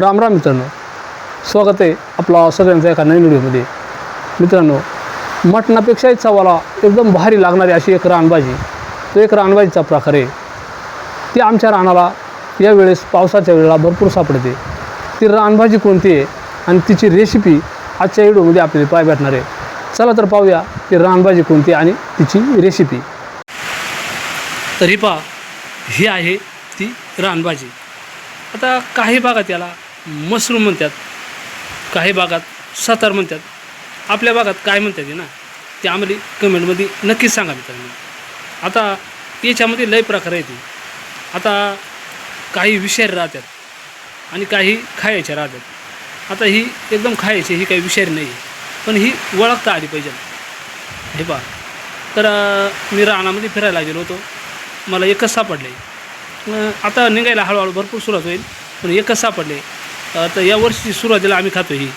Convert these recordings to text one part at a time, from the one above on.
राम राम मित्रांनो. स्वागत आहे आपला सगळ्यांचा एका नवीन व्हिडिओमध्ये. मित्रांनो मटणापेक्षाही चवाला एकदम भारी लागणारी अशी एक रानबाजी तो एक रानबाजीचा प्रकार आहे. ती आमच्या रानाला यावेळेस पावसाच्या वेळेला भरपूर सापडते. ती रानभाजी कोणती आहे आणि तिची रेसिपी आजच्या व्हिडिओमध्ये आपल्याला पाय भेटणार आहे. चला तर पाहूया ती रानभाजी कोणती आहे आणि तिची रेसिपी तरी पहा ही आहे ती रानभाजी. आता काही भागात याला मशरूम म्हणतात काही भागात सतार म्हणतात. आपल्या भागात काय म्हणतात ना ते आम्हाला कमेंटमध्ये नक्कीच सांगा मित्रांनो. आता याच्यामध्ये लय प्रकार आहेत. आता काही विषारी राहतात आणि काही खायचे राहतात. आता ही एकदम खायची ही काही विषारी नाही आहे पण ही ओळखता आली पाहिजे. हे पहा. तर मी रानामध्ये फिरायला गेलो होतो. मला एकच सापडले. आता निघायला हळूहळू भरपूर सुरुवात होईल पण एकच सापडले. तर या वर्षी सुरुवातीला आम्ही खातो ही.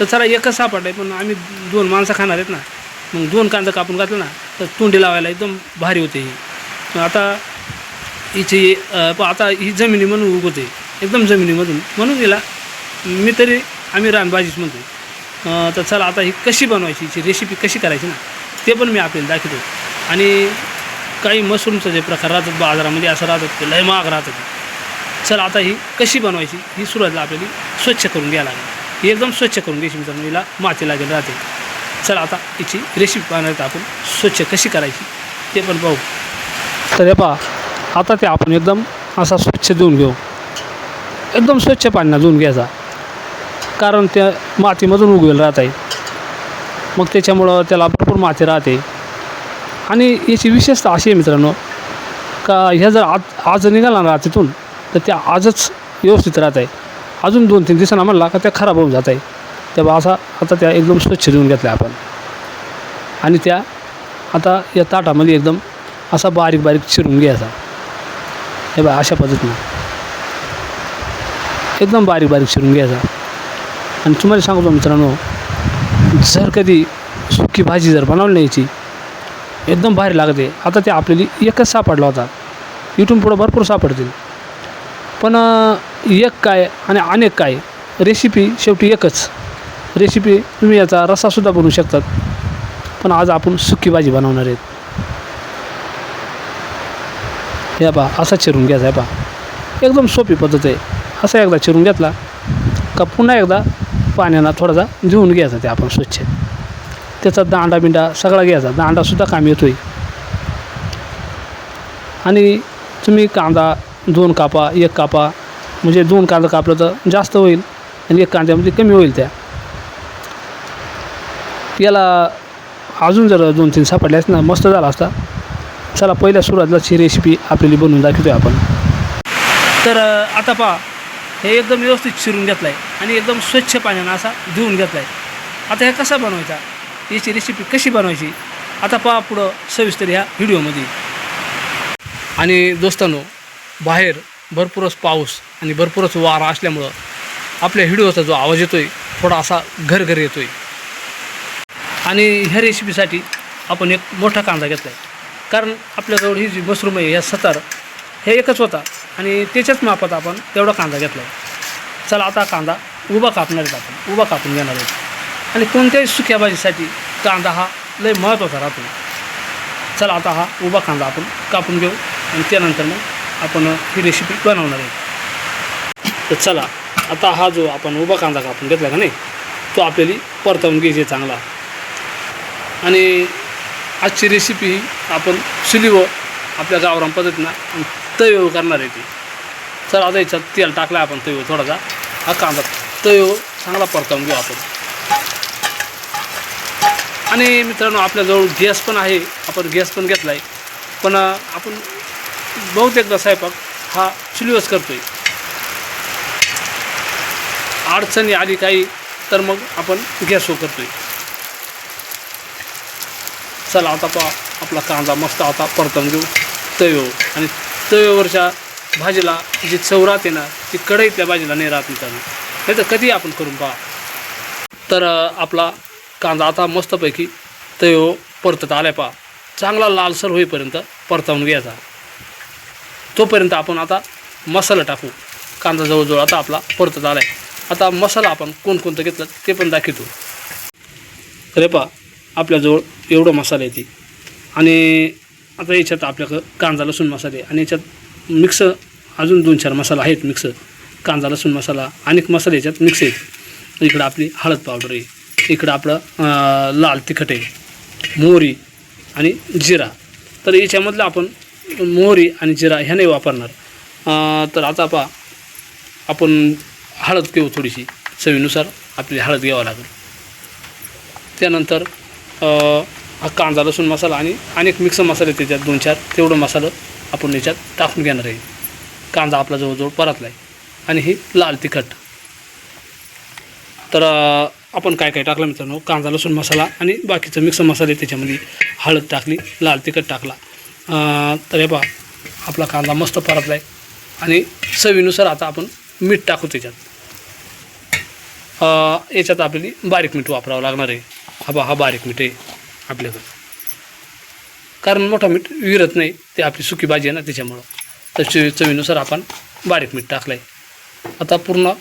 तर चला एकच सापड आहे पण आम्ही दोन माणसं खाणार आहेत ना. मग दोन कांदा कापून घातलं ना तर तोंडी लावायला एकदम भारी होते ही. मग आता हिची प- आता ही जमिनी म्हणून उगवते. एकदम जमिनीमधून. म्हणून हिला मी तरी आम्ही रानभाजीच म्हणतो. तर चला आता ही कशी बनवायची हिची रेसिपी कशी करायची ना ते पण मी आपल्याला दाखवतो. आणि काही मशरूमचं जे प्रकार राहतात बाजारामध्ये असं राहतात ते लय महाग राहतात. चल आता ही कशी बनवायची? ही सुरुवातीला आपल्याला स्वच्छ करून घ्यायला लागेल. एकदम स्वच्छ करून घ्यायची मित्रांनो. हिला माती लागेल राहते. चल आता हिची रेसिपी पाहण्यात आपण. स्वच्छ कशी करायची ते पण पाहू. तर हे पहा आता ते आपण एकदम असा स्वच्छ धुवून घेऊ. एकदम स्वच्छ पाण्यात धुवून घ्यायचा. कारण त्या मातीमधून उगवेल राहत आहे. मग त्याच्यामुळं त्याला भरपूर माती राहते. आणि याची विशेषता अशी आहे मित्रांनो का ह्या जर आज आज निघाला ना तिथून तर त्या आजच व्यवस्थित राहत आहे. अजून दोन तीन दिवसांना म्हणला का त्या खराब होऊन जात आहे. तेव्हा असा आता त्या एकदम स्वच्छ धुवून घेतल्या आपण. आणि त्या आता या ताटामध्ये एकदम असा बारीक बारीक चिरून घ्यायचा. हे बा अशा पद्धतीनं. एकदम बारीक बारीक चिरून घ्यायचा. आणि तुम्हाला सांगतो मित्रांनो जर कधी सुकी भाजी जर बनवली नाही एकदम भारी लागते. आता ते आपल्याला एकच सापडला होता. इथून पुढं भरपूर सापडतील. पण एक काय आणि अनेक काय? रेसिपी शेवटी एकच. रेसिपी तुम्ही याचा रस्सासुद्धा बनवू शकतात. पण आज आपण सुकी भाजी बनवणार आहेत. हे पा असा चिरून घ्यायचा आहे पा एकदम सोपी पद्धत आहे. असा एकदा चिरून घेतला का पुन्हा एकदा पाण्यानं थोडासा धुवून घ्यायचा ते आपण स्वच्छ. त्याचा दांडा बिंडा सगळा घ्यायचा. दांडासुद्धा काम येतो आहे आणि तुम्ही कांदा दोन कापा एक कापा. म्हणजे दोन कांदा कापलं तर जास्त होईल आणि एक कांद्यामध्ये कमी होईल त्या. याला अजून जर दोन तीन सापडले असते ना मस्त झाला असता. चला पहिल्या सुरुवातीलाची रेसिपी आपल्याला बनवून दाखवतो आपण. तर आता पहा हे एकदम व्यवस्थित चिरून घेतलं आहे आणि एकदम स्वच्छ पाण्यानं असा धुवून घेतला आहे आता हे कसा बनवायचा? याची रेसिपी कशी बनवायची? आता पहा पुढं सविस्तर ह्या व्हिडिओमध्ये आणि दोस्तांनो बाहेर भरपूरच पाऊस आणि भरपूरच वारा असल्यामुळं आपल्या व्हिडिओचा जो आवाज येतो आहे थोडा असा घरघर येतो आहे आणि ह्या रेसिपीसाठी आपण एक मोठा कांदा घेतला आहे कारण आपल्याजवळ ही जी मशरूम आहे ह्या सतार हे एकच होता आणि त्याच्याच मापात आपण तेवढा कांदा घेतला आहे चला आता कांदा उभा कापणार आहेत आपण उभा कापून घेणार आहे आणि कोणत्याही सुक्या भाजीसाठी कांदा हा लय महत्त्वाचा राहतो. चला आता हा उभा कांदा आपण कापून घेऊ आणि त्यानंतर मग आपण ही रेसिपी बनवणार आहे. तर चला आता हा जो आपण उभा कांदा कापून घेतला का नाही तो आपल्याला परतवून घ्यायचे चांगला. आणि आजची रेसिपी ही आपण चुलीवर आपल्या गावरान पद्धतीनं तव्यावर करणार आहे ती. चला आता याच्यात तेल टाकला आपण तव्यावर थोडासा. हा कांदा तव्यावर चांगला परतवून घेऊ आपण. आणि मित्रांनो आपल्याजवळ गॅस पण आहे आपण गॅस पण घेतला आहे पण आपण बहुतेकदा स्वयंपाक हा चुलीवरच करतो आहे अडचणी आली काही तर मग आपण गॅसवर करतो आहे चला आता पहा आपला कांदा मस्त आता परतून घेऊ. तव्यावर. आणि तव्यावरच्या भाजीला जी चव राहते ना ती कढईतल्या भाजीला नाही राहत मित्रांनो. नाही तर कधी आपण करून पहा. तर आपला कांदा आता मस्तपैकी तयो परतत आलाय पहा. चांगला लालसर होईपर्यंत परतावून घ्यायचा. तोपर्यंत आपण आता मसाला टाकू. कांदा जवळजवळ आता आपला परतत आला आहे आता मसाला आपण कोणकोणतं घेतलं ते पण दाखवतो. अरे पहा आपल्याजवळ एवढं मसाला येते आणि आता याच्यात आपल्याकडं कांदा लसूण मसाले आणि याच्यात मिक्स अजून दोन चार मसाला आहेत मिक्स कांदा लसूण मसाला अनेक मसाले याच्यात मिक्स आहेत. इकडं आपली हळद पावडर आहे. इकडं आपलं लाल तिखट आहे. मोहरी आणि जिरा. तर याच्यामधलं आपण मोहरी आणि जिरा ह्या नाही वापरणार तर आता पहा आपण हळद घेऊ थोडीशी. चवीनुसार आपली हळद घ्यावं लागेल. त्यानंतर हा कांदा लसूण मसाला आणि अनेक मिक्स मसाले त्याच्यात दोन चार तेवढं मसालं आपण याच्यात टाकून घेणार आहे. कांदा आपला जवळजवळ परतला आहे. आणि ही लाल तिखट. तर आपण काय काय टाकलं मित्रांनो? कांदा लसूण मसाला आणि बाकीचं मिक्स मसाले त्याच्यामध्ये. हळद टाकली लाल तिखट टाकला. तर हे पहा आपला कांदा मस्त परतला आहे आणि चवीनुसार आता आपण मीठ टाकू त्याच्यात याच्यात आपली बारीक मीठ वापरावं लागणार आहे. हा बा हा बारीक मीठ आहे आपल्याकडं. कारण मोठा मीठ विरत नाही ते आपली सुकी भाजी आहे ना त्याच्यामुळं. तर चवी चवीनुसार आपण बारीक मीठ टाकलं आहे आता पूर्ण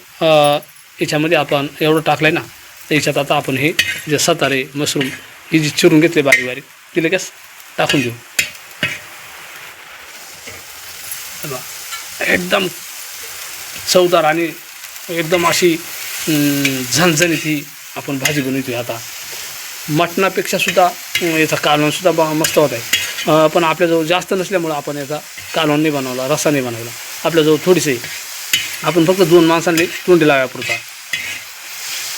याच्यामध्ये आपण एवढं टाकलं आहे ना तर याच्यात आता आपण हे जे सतारे मशरूम ही जी चिरून घेतले बारीक बारीक ती लगेच टाकून देऊ हे बघा. एकदम चवदार आणि एकदम अशी झणझणीत ही आपण भाजी बनवतोय आता. मटणापेक्षा सुद्धा याचा कालवणसुद्धा ब मस्त होत आहे. पण आपल्याजवळ जास्त नसल्यामुळं आपण याचा कालवण नाही बनवला रसा नाही बनवला. आपल्याजवळ थोडीसे आहे. आपण फक्त दोन माणसांनी तोंडी लावापुरता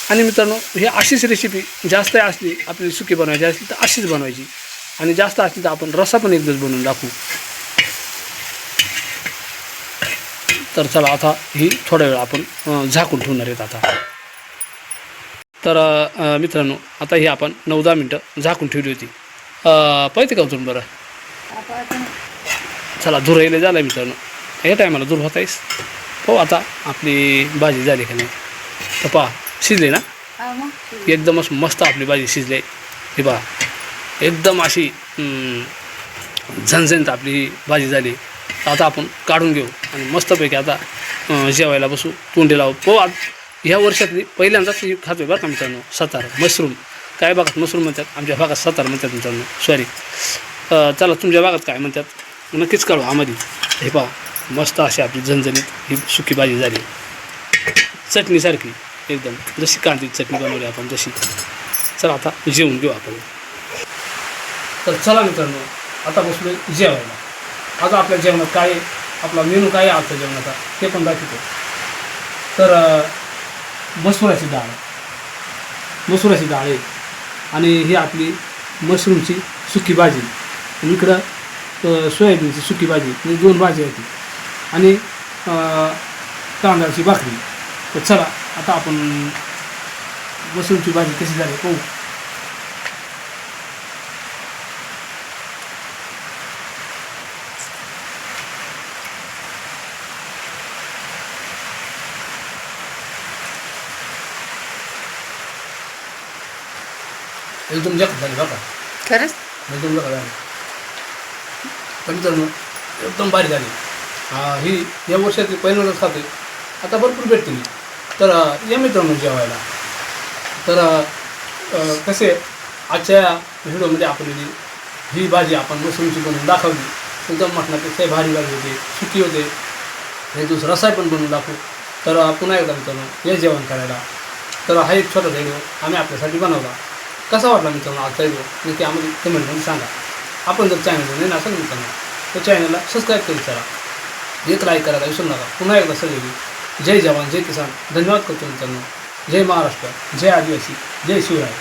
आणि मित्रांनो ही अशीच रेसिपी जास्त असली आपली सुकी बनवायची असली तर अशीच बनवायची. आणि जास्त असली तर आपण रस्सा पण एकदाच बनवून दाखवू. तर चला आता ही थोडा वेळ आपण झाकून ठेवणार आहेत आता. तर मित्रांनो आता ही आपण नऊ दहा मिनटं झाकून ठेवली होती. पाहिजे का उतरून बरं? चला धूर यायला झालं आहे मित्रांनो. या टायमाला धूर होत आहेस. हो आता आपली भाजी झाली का नाही. तर पहा शिजली ना? एकदमच मस्त आपली भाजी शिजली. हे पहा एकदम अशी झणझणीत आपली ही भाजी झाली. तर आता आपण काढून घेऊ आणि मस्तपैकी आता जेवायला बसू तोंडी लावू. हो, पो आज ह्या वर्षातली पहिल्यांदाच खातोय बरं का मित्रांनो सतार मशरूम. काय भागात मशरूम म्हणतात? आमच्या भागात सतार म्हणतात मित्रांनो. सॉरी चला तुमच्या भागात काय म्हणतात? नक्कीच काढू आम्हाला. हे पहा मस्त अशी आपली झणझणीत ही सुकी भाजी झाली. चटणीसारखी एकदम. जशी कांदी चटणी बनवली आपण तशी. चला आता जेवून घेऊ आपण. तर चला मित्रांनो आता बसलो जेवायला. आता आपल्या जेवणात काय आहे? आपला मेनू काय आहे आजच्या जेवणाचा? ते पण दाखवतो. तर मसुराची डाळ. मसुराची डाळ आहे. आणि ही आपली मशरूमची सुकी भाजी. इकडं सोयाबीनची सुकी भाजी. म्हणजे दोन भाजी आहेत. आणि तांदळाची भाकरी. तर चला आता आपण मशरूमची भाजी कशी झाली पाहू. एकदम जास्त झाली बघा खरंच एकदम मित्रांनो भारी झाली हा, ही या वर्षातली पहिल्यांदाच खाते आता भरपूर भेटते मी तर या मित्रांनो जेवायला तर कसे आजच्या व्हिडिओमध्ये आपण ही ही भाजी आपण मशरूमची बनवून दाखवली एकदम मटणापेक्षा भारी भाजी होते सुकी होते हे दुसरा रसाय पण बनवून दाखवू तर पुन्हा एकदा मित्रांनो या जेवण करायला तर हा एक छोटा व्हिडिओ आम्ही आपल्यासाठी बनवला कसा वाटला मित्रांनो आजचा व्हिडिओ नक्की आम्हाला कमेंटमध्ये सांगा. आपण जर चॅनलवर नाही असेल मित्रांनो तर चॅनलला सबस्क्राईब करू करा एक लाईक करायला विसरू नका. पुन्हा एकदा सगळी जय जवान जय किसान. धन्यवाद करतो मित्रांनो. जय महाराष्ट्र जय आदिवासी जय शिवराय.